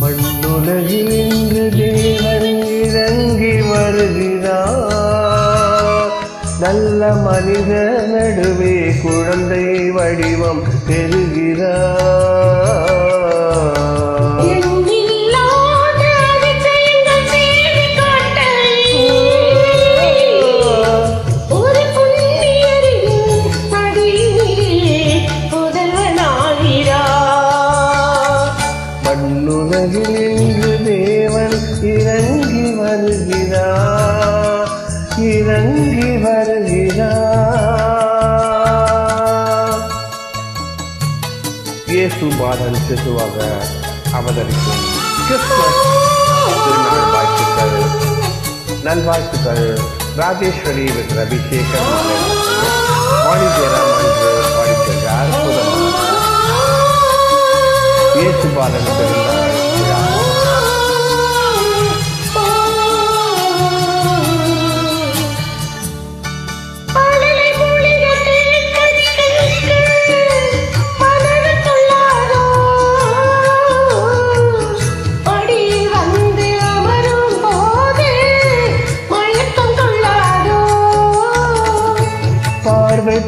மண்ணுலகில் இன்று தேவன் இறங்கி வருகிறார். நல்ல மனித நடுவே குழந்தை வடிவம் பெறுகிறார். மண்ணுலகில் இன்று தேவன் இறங்கி வருகிறார் இறங்கி வருகிறார் இயேசு பாதன் சிசுவாக அவதரிக்கும். கிறிஸ்துமஸ் திருநாள் வாழ்த்துக்கள். நல்வாழ்த்துக்கள். ராஜேஸ்வரி வித் அபிஷேகம் வாணி ஜெயராம் என்று பாடிச்சென்ற அற்புதமான இயேசு பாதன்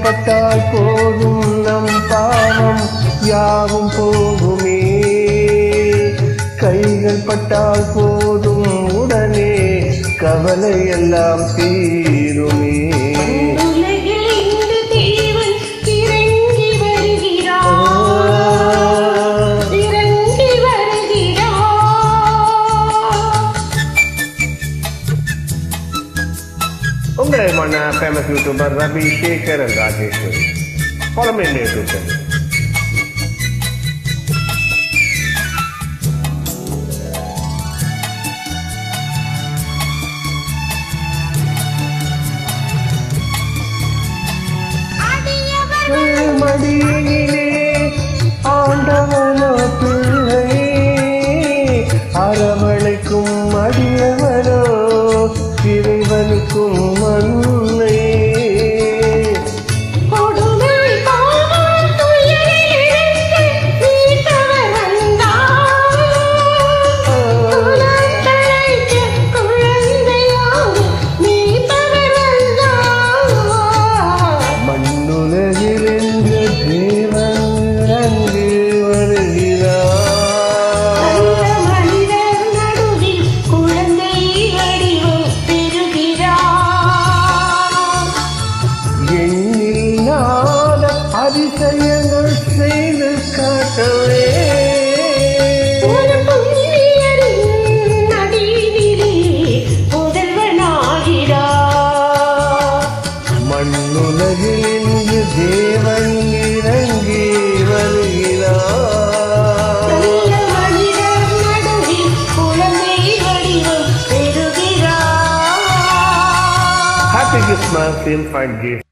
பட்டால் போதும் நம் பாவம் யாவும் போகுமே. கைகள் பட்டால் போதும் உடனே கவலை எல்லாம் தீ உங்களை மன famous YouTuber Ravi Sekar and Rajeswari follow me in the YouTube channel. மடியிலே அதிசயங்கள் செய்து காட்டவே. மண்ணுலகில் இங்கு தேவன் இறங்கி வருகிறார் Happy Christmas, Infant Gift.